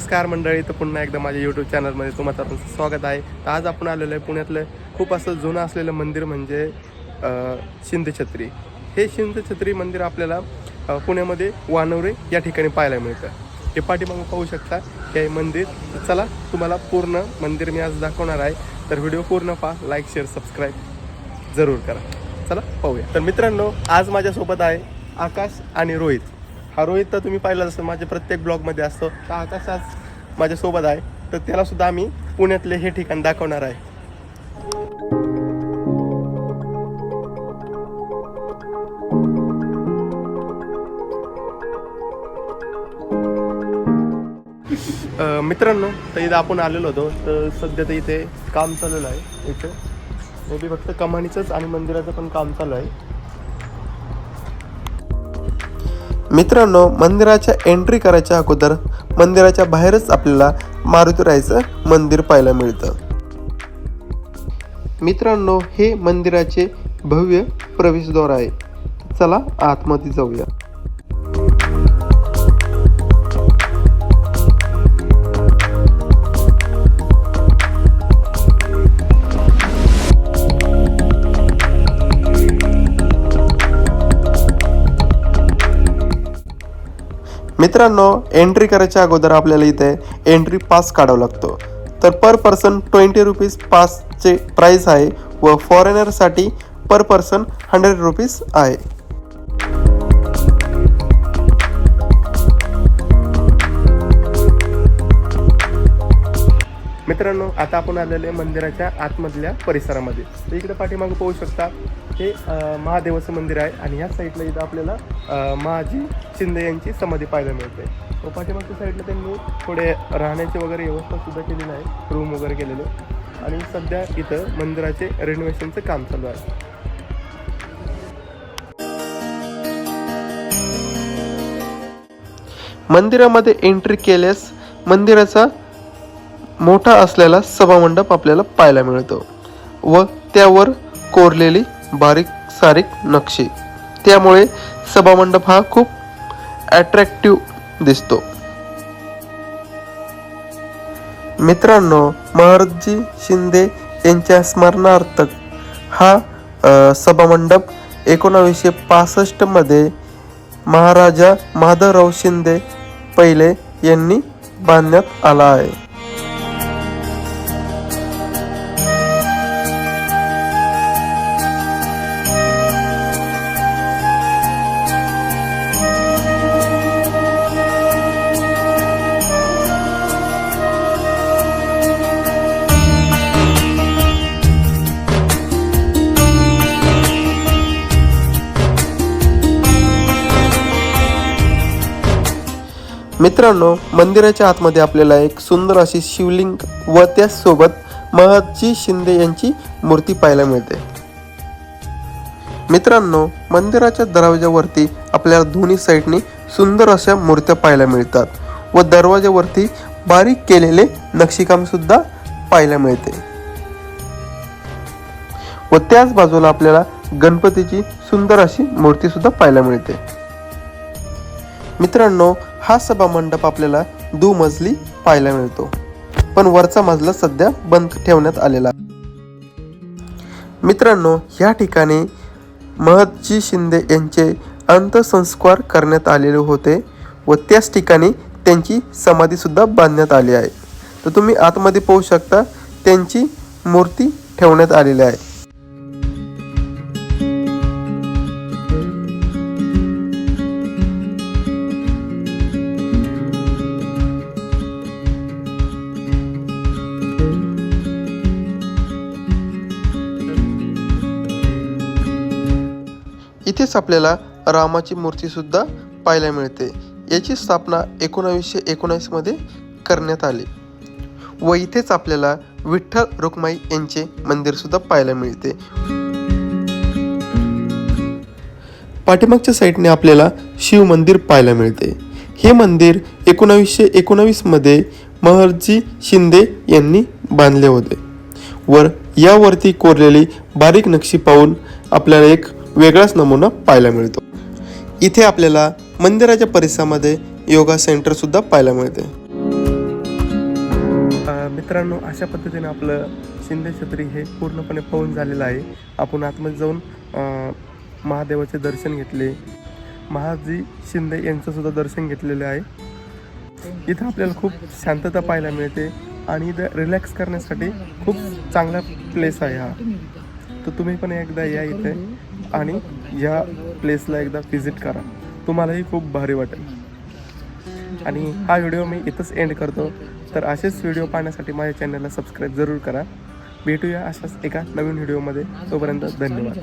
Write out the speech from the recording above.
नमस्कार मंडळी तर पुन्हा एकदा माझ्या यूट्यूब चॅनलमध्ये तुम्हा सर्वांचं स्वागत आहे. तर आज आपण आलेलो आहे पुण्यातलं खूप असं जुनं असलेलं मंदिर म्हणजे शिंदछत्री हे शिंदछत्री मंदिर आपल्याला पुण्यामध्ये वानवरे या ठिकाणी पाहायला मिळतं. हे पाठीमागं पाहू शकता हे मंदिर. चला तुम्हाला पूर्ण मंदिर मी आज दाखवणार आहे. तर व्हिडिओ पूर्ण पहा लाईक शेअर सबस्क्राईब जरूर करा. चला पाहूया. तर मित्रांनो आज माझ्यासोबत आहे आकाश आणि रोहित. हा रोहित तर तुम्ही पाहिलं असेल माझ्या प्रत्येक ब्लॉगमध्ये असतो. आकाश आज माझ्यासोबत आहे. तर त्याला सुद्धा आम्ही पुण्यातले हे ठिकाण दाखवणार आहे. मित्रांनो तर इथं आपण आलेलो होतो तर सध्या तर इथे काम चाललेलं आहे. इथे. मे बी फक्त कमानीचंच आणि मंदिराचं पण काम चालू आहे. मित्रांनो मंदिराच्या एंट्री करायच्या अगोदर मंदिराच्या बाहेरच आपल्याला मारुतीरायचं मंदिर पाहायला मिळतं. मित्रांनो हे मंदिराचे भव्य प्रवेशद्वार आहे. चला आतमध्ये जाऊया. मित्रांनो एंट्री करायच्या अगोदर आपल्याला इथे एंट्री पास काढावा लागतो. तर पर पर्सन ट्वेंटी रुपीज पासचे प्राईस आहे व फॉरेनरसाठी पर पर्सन हंड्रेड रुपीज आहे. मित्रांनो आता आपण आलेले आहे मंदिराच्या आतमधल्या परिसरामध्ये. तर इकडे पाठीमागे पाहू शकता हे महादेवाचं मंदिर आहे आणि ह्या साईडला इथं आपल्याला महाजी शिंदे यांची समाधी पाहायला मिळते. व पाठीमागच्या साईडला त्यांनी थोडे राहण्याची वगैरे व्यवस्था सुद्धा केलेली आहे रूम वगैरे केलेले. आणि सध्या इथं मंदिराचे रेनोव्हेशनचं काम चालू आहे. मंदिरामध्ये एंट्री केल्यास मंदिराचा मोठा असलेला सभामंडप आपल्याला पाहायला मिळतो व त्यावर कोरलेली बारीक सारीक नक्षी. त्यामुळे सभामंडप हा खूप ॲट्रॅक्टिव्ह दिसतो. मित्रांनो महाराजजी शिंदे यांच्या स्मरणार्थ हा सभामंडप एकोणावीसशे पासष्टमध्ये महाराजा माधवराव शिंदे पहिले यांनी बांधण्यात आला आहे. मित्रांनो मंदिराच्या आतमध्ये आपल्याला एक सुंदर अशी शिवलिंग व त्याचसोबत महदजी शिंदे यांची मूर्ती पाहायला मिळते. मित्रांनो मंदिराच्या दरवाजावरती आपल्याला दोन्ही साईडनी सुंदर अशा मूर्त्या पाहायला मिळतात व दरवाज्यावरती बारीक केलेले नक्षीकाम सुद्धा पाहायला मिळते. व त्याच बाजूला आपल्याला गणपतीची सुंदर अशी मूर्ती सुद्धा पाहायला मिळते. मित्रांनो हा सभा मंडप आपल्याला दुमजली पाहायला मिळतो. पण वरचा मजला सध्या बंद ठेवण्यात आलेला आहे. मित्रांनो या ठिकाणी महदजी शिंदे यांचे अंत्यसंस्कार करण्यात आलेले होते व त्याच ठिकाणी त्यांची समाधीसुद्धा बांधण्यात आली आहे. तर तुम्ही आतमध्ये पाहू शकता त्यांची मूर्ती ठेवण्यात आलेली आहे. इथेच आपल्याला रामाची मूर्तीसुद्धा पाहायला मिळते. याची स्थापना एकोणावीसशे एकोणावीसमध्ये करण्यात आली. व इथेच आपल्याला विठ्ठल रुक्माई यांचे मंदिरसुद्धा पाहायला मिळते. पाठीमागच्या साईडने आपल्याला शिव मंदिर पाहायला मिळते. हे मंदिर एकोणावीसशे एकोणावीसमध्ये महर्जी शिंदे यांनी बांधले होते. वर यावरती कोरलेली बारीक नक्षी पाहून आपल्याला एक वेगळाच नमुना पाहायला मिळतो. इथे आपल्याला मंदिराच्या परिसरामध्ये योगा सेंटर सुद्धा पाहायला मिळते. मित्रांनो अशा पद्धतीने आपलं शिंदे छत्री हे पूर्णपणे पाहून झालेलं आहे. आपण आतमध्ये जाऊन महादेवाचे दर्शन घेतले. महाजी शिंदे यांचं सुद्धा दर्शन घेतलेले आहे. इथं आपल्याला खूप शांतता पाहायला मिळते आणि इथं रिलॅक्स करण्यासाठी खूप चांगला प्लेस आहे हा. तर तुम्ही पण एकदा या इथे. आणि या प्लेसला एकदा व्हिजिट करा. तुम्हालाही खूप भारी वाटेल. आणि हा व्हिडिओ मी इथंच एंड करतो. तर असेच व्हिडिओ पाहण्यासाठी माझ्या चॅनलला सबस्क्राईब जरूर करा. भेटूया अशाच एका नवीन व्हिडिओमध्ये तोपर्यंत धन्यवाद.